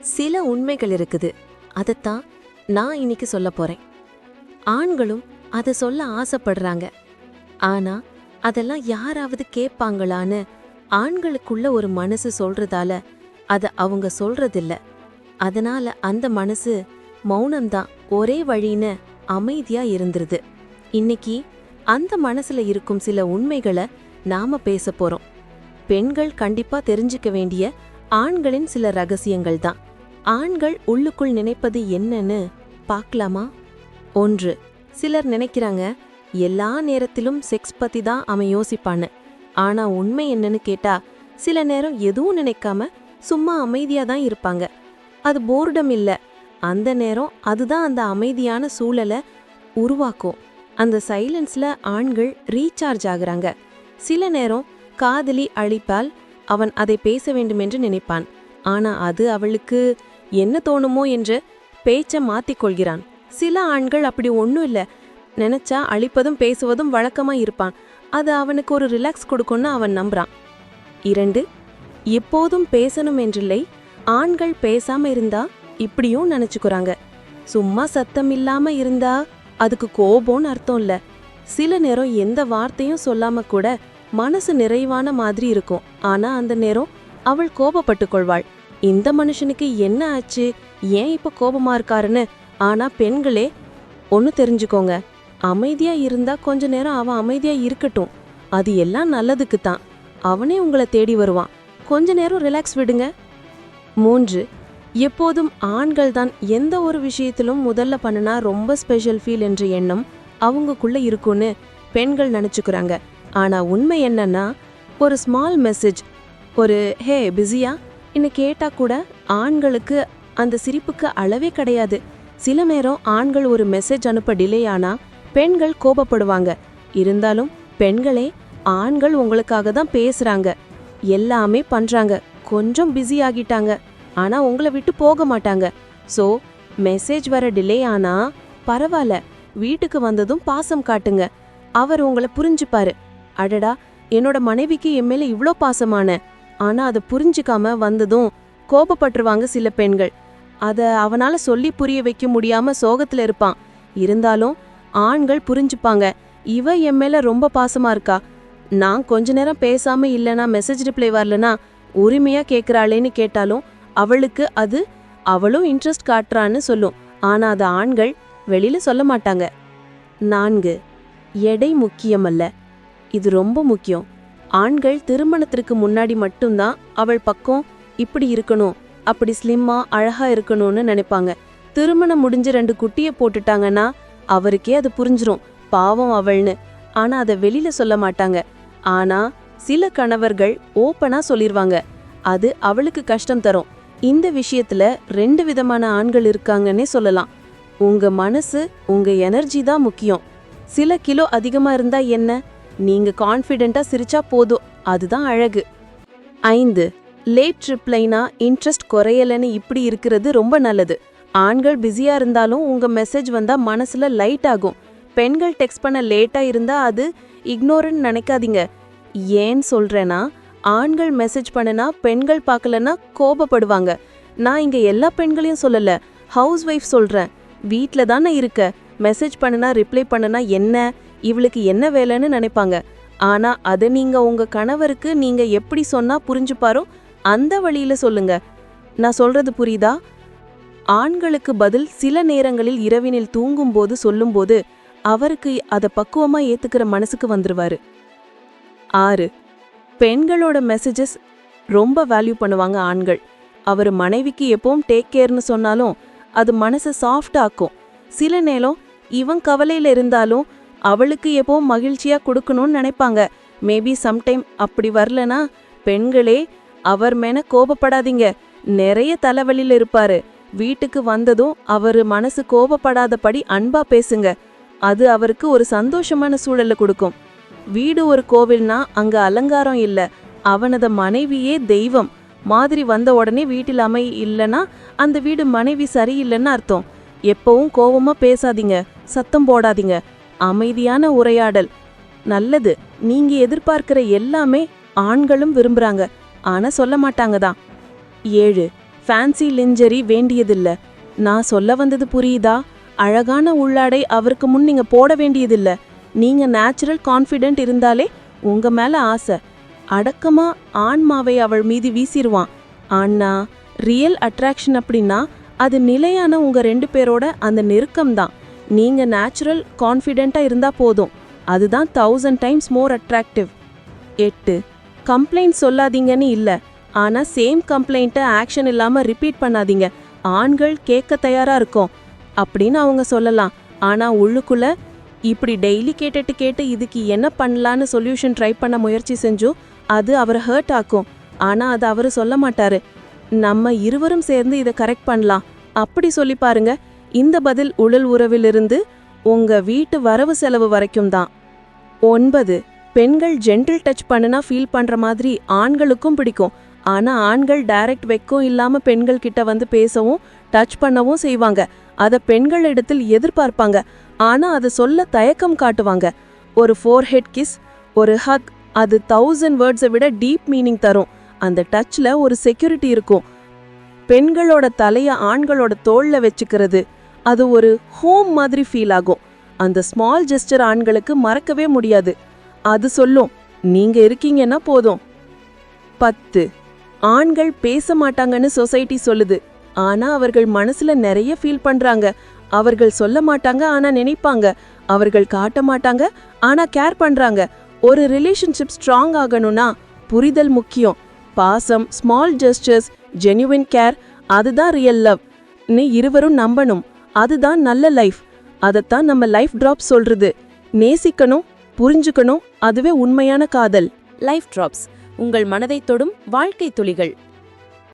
சில உண்மைகள் இருக்குது. அதைத்தான் நான் இன்னைக்கு சொல்ல போறேன். ஆண்களும் அதை சொல்ல ஆசைப்படுறாங்க. ஆனா அதெல்லாம் யாராவது கேட்பாங்களான்னு ஆண்களுக்குள்ள ஒரு மனசு சொல்றதால அத அவங்க சொல்றதில்ல. அதனால அந்த மனசு மௌனம்தான். ஒரே வழின்னு அமைதியா இருந்துருது. இன்னைக்கு அந்த மனசுல இருக்கும் சில உண்மைகளை நாம பேச போறோம். பெண்கள் கண்டிப்பா தெரிஞ்சுக்க வேண்டிய ஆண்களின் சில ரகசியங்கள் தான் ஆண்கள் உள்ளுக்குள் நினைப்பது என்னன்னு பார்க்கலாமா? ஒன்று சிலர் நினைக்கிறாங்க எல்லா நேரத்திலும் செக்ஸ் பத்தி தான் அவன் யோசிப்பான்னு. ஆனா உண்மை என்னன்னு கேட்டா சில நேரம் எதுவும் நினைக்காம சும்மா அமைதியா தான் இருப்பாங்க. அது போர்டம் இல்ல. அந்த நேரம் அதுதான் அந்த அமைதியான சூழலை உருவாக்கும். அந்த சைலன்ஸ்ல ஆண்கள் ரீசார்ஜ் ஆகுறாங்க. சில நேரம் காதலி அழிப்பால் அவன் அதை பேச வேண்டுமென்று நினைப்பான். ஆனா அது அவளுக்கு என்ன தோணுமோ என்று பேச்சை மாத்திக் கொள்கிறான். சில ஆண்கள் அப்படி ஒன்றும் இல்லை. நினைச்சா அழிப்பதும் பேசுவதும் வழக்கமா இருப்பான். அது அவனுக்கு ஒரு ரிலாக்ஸ் கொடுக்கும்னு அவன் நம்புறான். இரண்டு எப்போதும் பேசணும் என்றில்லை. ஆண்கள் பேசாம இருந்தா இப்படியும் நினைச்சுக்கிறாங்க. சும்மா சத்தம் இல்லாம இருந்தா அதுக்கு கோபம்னு அர்த்தம் இல்ல. சில நேரம் எந்த வார்த்தையும் சொல்லாம கூட மனசு நிறைவான மாதிரி இருக்கும். ஆனா அந்த நேரம் அவள் கோபப்பட்டு கொள்வாள். இந்த மனுஷனுக்கு என்ன ஆச்சு? ஏன் இப்போ கோபமா இருக்காருன்னு? ஆனா பெண்களே ஒன்று தெரிஞ்சுக்கோங்க. அமைதியா இருந்தா கொஞ்ச நேரம் அவன் அமைதியா இருக்கட்டும். அது எல்லாம் நல்லதுக்கு தான். அவனே உங்களை தேடி வருவான். கொஞ்ச நேரம் ரிலாக்ஸ் விடுங்க. மூன்று எப்போதும் ஆண்கள் தான் எந்த ஒரு விஷயத்திலும் முதல்ல பண்ணுனா ரொம்ப ஸ்பெஷல் ஃபீல் என்ற எண்ணம் அவங்கக்குள்ள இருக்கும்னு பெண்கள் நினச்சிக்கிறாங்க. ஆனால் உண்மை என்னன்னா ஒரு ஸ்மால் மெசேஜ் ஒரு ஹே பிஸியா? இன்னும் கேட்டா கூட ஆண்களுக்கு அந்த சிரிப்புக்கு அளவே கிடையாது. சில நேரம் ஆண்கள் ஒரு மெசேஜ் அனுப்ப டிலே ஆனால் பெண்கள் கோபப்படுவாங்க. இருந்தாலும் பெண்களே ஆண்கள் உங்களுக்காக தான் பேசுறாங்க. எல்லாமே பண்றாங்க. கொஞ்சம் பிஸி ஆகிட்டாங்க. ஆனா உங்களை விட்டு போக மாட்டாங்க. ஸோ மெசேஜ் வர டிலே ஆனா பரவாயில்ல. வீட்டுக்கு வந்ததும் பாசம் காட்டுங்க. அவர் உங்களை புரிஞ்சுப்பாரு. அடடா என்னோட மனைவிக்கு என் மேலே இவ்வளோ பாசமான. ஆனா அதை புரிஞ்சுக்காம வந்ததும் கோபப்பட்டுருவாங்க சில பெண்கள். அதை அவனால சொல்லி புரிய வைக்க முடியாம சோகத்துல இருப்பான். இருந்தாலும் ஆண்கள் புரிஞ்சுப்பாங்க. இவ என் மேல ரொம்ப பாசமா இருக்கா? நான் கொஞ்ச நேரம் பேசாம இல்லனா மெசேஜ் ரிப்ளை வரலனா உரிமையா கேக்குறாளேன்னு கேட்டாலும் அவளுக்கு அது அவளும் இன்ட்ரெஸ்ட் காட்டுறான்னு சொல்லும். ஆனா அது ஆண்கள் வெளியில சொல்ல மாட்டாங்க. நான்கு. எடை முக்கியமல்ல. இது ரொம்ப முக்கியம். ஆண்கள் திருமணத்திற்கு முன்னாடி மட்டும்தான் அவள் பக்கம் இப்படி இருக்கணும் அப்படி ஸ்லிம்மா அழகா இருக்கணும்னு நினைப்பாங்க. திருமணம் முடிஞ்சு ரெண்டு குட்டியை போட்டுட்டாங்கன்னா அவருக்கே அது புரிஞ்சிரும். பாவம் அவள்னு. ஆனா அதை வெளியில சொல்ல மாட்டாங்க. ஆனா சில கணவர்கள் ஓப்பனா சொல்லிருவாங்க. அது அவளுக்கு கஷ்டம் தரும். இந்த விஷயத்துல ரெண்டு விதமான ஆண்கள் இருக்காங்கன்னே சொல்லலாம். உங்க மனசு உங்க எனர்ஜி தான் முக்கியம். சில கிலோ அதிகமா இருந்தா என்ன? நீங்க கான்ஃபிடென்ட்டா சிரிச்சா போதும். அதுதான் அழகு. ஐந்து லேட் ரிப்ளைனா இன்ட்ரெஸ்ட் குறையலன்னு இப்படி இருக்கிறது ரொம்ப நல்லது. ஆண்கள் பிஸியா இருந்தாலும் உங்க மெசேஜ் வந்தா மனசுல லைட் ஆகும். பெண்கள் டெக்ஸ்ட் பண்ண லேட்டா இருந்தா அது இக்னோரன்ட் நினைக்காதீங்க. ஏன் சொல்றேன்னா ஆண்கள் மெசேஜ் பண்ணனா பெண்கள் பார்க்கலன்னா கோபப்படுவாங்க. நான் இங்க எல்லா பெண்களையும் சொல்லல ஹவுஸ் ஒய்ஃப் சொல்றேன். வீட்டில் தானே இருக்க. மெசேஜ் பண்ணனா ரிப்ளை பண்ணனா என்ன? இவளுக்கு என்ன வேலைன்னு நினைப்பாங்க. ஆனா அதை நீங்க உங்க கணவருக்கு நீங்க எப்படி சொன்னா புரிஞ்சுப்பாரோ அந்த வழியில சொல்லுங்க. நான் சொல்றது புரியுதா? ஆண்களுக்கு பதில் சில நேரங்களில் இரவினில் தூங்கும்போது சொல்லும்போது அவருக்கு அதை பக்குவமா ஏத்துக்கிற மனசுக்கு வந்துருவாரு. ஆறு பெண்களோட மெசேஜஸ் ரொம்ப வேல்யூ பண்ணுவாங்க ஆண்கள். அவர் மனைவிக்கு எப்பவும் டேக் கேர்னு சொன்னாலும் அது மனசை சாஃப்ட் ஆக்கும். சில நேரம் இவன் கவலையில இருந்தாலும் அவளுக்கு எப்பவும் மகிழ்ச்சியாக கொடுக்கணும்னு நினைப்பாங்க. மேபி சம்டைம் அப்படி வரலனா பெண்களே அவர் மேலே கோபப்படாதீங்க. நிறைய தலைவலியில் இருப்பாரு. வீட்டுக்கு வந்ததும் அவர் மனசு கோபப்படாதபடி அன்பா பேசுங்க. அது அவருக்கு ஒரு சந்தோஷமான சூழலை கொடுக்கும். வீடு ஒரு கோவில்னா அங்க அலங்காரம் இல்ல. அவனது மனைவியே தெய்வம். மாதிரி வந்த உடனே வீட்டில் அமை இல்லைன்னா அந்த வீடு மனைவி சரியில்லைன்னு அர்த்தம். எப்பவும் கோபமா பேசாதீங்க. சத்தம் போடாதீங்க. அமைதியான உரையாடல். நல்லது நீங்க எதிர்பார்க்கிற எல்லாமே ஆண்களும் விரும்புறாங்க. ஆனா சொல்ல மாட்டாங்க தான். ஏழு ஃபேன்சி லிஞ்சரி வேண்டியதில்ல. நான் சொல்ல வந்தது புரியுதா? அழகான உள்ளாடை அவருக்கு முன் நீங்க போட வேண்டியதில்ல. நீங்க நேச்சுரல் கான்ஃபிடென்ட் இருந்தாலே உங்க மேல ஆசை. அடக்கமா ஆன்மாவை அவள் மீது வீசிடுவான் ஆனா ரியல் அட்ராக்ஷன் அப்படின்னா அது நிலையான உங்க ரெண்டு பேரோட அந்த நெருக்கம் தான் நீங்கள் நேச்சுரல் கான்ஃபிடெண்ட்டாக இருந்தால் போதும். அதுதான் தௌசண்ட் டைம்ஸ் மோர் அட்ராக்டிவ் எட்டு கம்ப்ளைண்ட் சொல்லாதீங்கன்னு இல்லை. ஆனால் சேம் கம்ப்ளைண்ட்டை ஆக்ஷன் இல்லாமல் ரிப்பீட் பண்ணாதீங்க. ஆண்கள் கேட்க தயாராக இருக்கும். அப்படின்னு அவங்க சொல்லலாம். ஆனால் உள்ளுக்குள்ள இப்படி டெய்லி கேட்டுட்டு கேட்டு இதுக்கு என்ன பண்ணலான்னு சொல்யூஷன் ட்ரை பண்ண முயற்சி செஞ்சும் அது அவரை ஹர்ட் ஆக்கும். ஆனால் அது அவர் சொல்ல மாட்டார். நம்ம இருவரும் சேர்ந்து இதை கரெக்ட் பண்ணலாம். அப்படி சொல்லி பாருங்கள் இந்த பதில் உழல் உறவிலிருந்து உங்க வீட்டு வரவு செலவு வரைக்கும் தான். ஒன்பது பெண்கள் ஜென்டில் டச் பண்ணுனா ஃபீல் பண்ற மாதிரி ஆண்களுக்கும் பிடிக்கும். ஆனா ஆண்கள் டைரக்ட் வெக்கம் இல்லாம பெண்கள் கிட்ட வந்து பேசவும் டச் பண்ணவும் செய்வாங்க. அதை பெண்கள் இடத்தில் எதிர்பார்ப்பாங்க. ஆனா அதை சொல்ல தயக்கம் காட்டுவாங்க. ஒரு ஃபோர் ஹெட் கிஸ் ஒரு ஹக் அது தௌசண்ட் வேர்ட்ஸை விட டீப் மீனிங் தரும். அந்த டச்சில் ஒரு செக்யூரிட்டி இருக்கும். பெண்களோட தலையை ஆண்களோட தோளில் வச்சுக்கிறது. அது ஒரு ஹோம் மாதிரி ஃபீல் ஆகும். அந்த ஸ்மால் ஜெஸ்டர் ஆண்களுக்கு மறக்கவே முடியாது. அது சொல்லும் நீங்க இருக்கீங்கன்னா போதும். பத்து ஆண்கள் பேச மாட்டாங்கன்னு சொசைட்டி சொல்லுது. ஆனா அவர்கள் மனசுல நிறைய ஃபீல் பண்றாங்க. அவர்கள் சொல்ல மாட்டாங்க ஆனா நினைப்பாங்க. அவர்கள் காட்ட மாட்டாங்க ஆனா கேர் பண்றாங்க. ஒரு ரிலேஷன்ஷிப் ஸ்ட்ராங் ஆகணும்னா புரிதல் முக்கியம். பாசம் ஸ்மால் ஜெஸ்டர்ஸ் ஜென்யூன் கேர் அதுதான் ரியல் லவ் நீ இருவரும் நம்பணும். அதுதான் நல்ல லைஃப் அதைத்தான் நம்ம லைஃப் டிராப் சொல்றது. நேசிக்கணும் புரிஞ்சுக்கணும் அதுவே உண்மையான காதல். லைஃப் டிராப்ஸ் உங்கள் மனதை தொடும் வாழ்க்கை துளிகள்.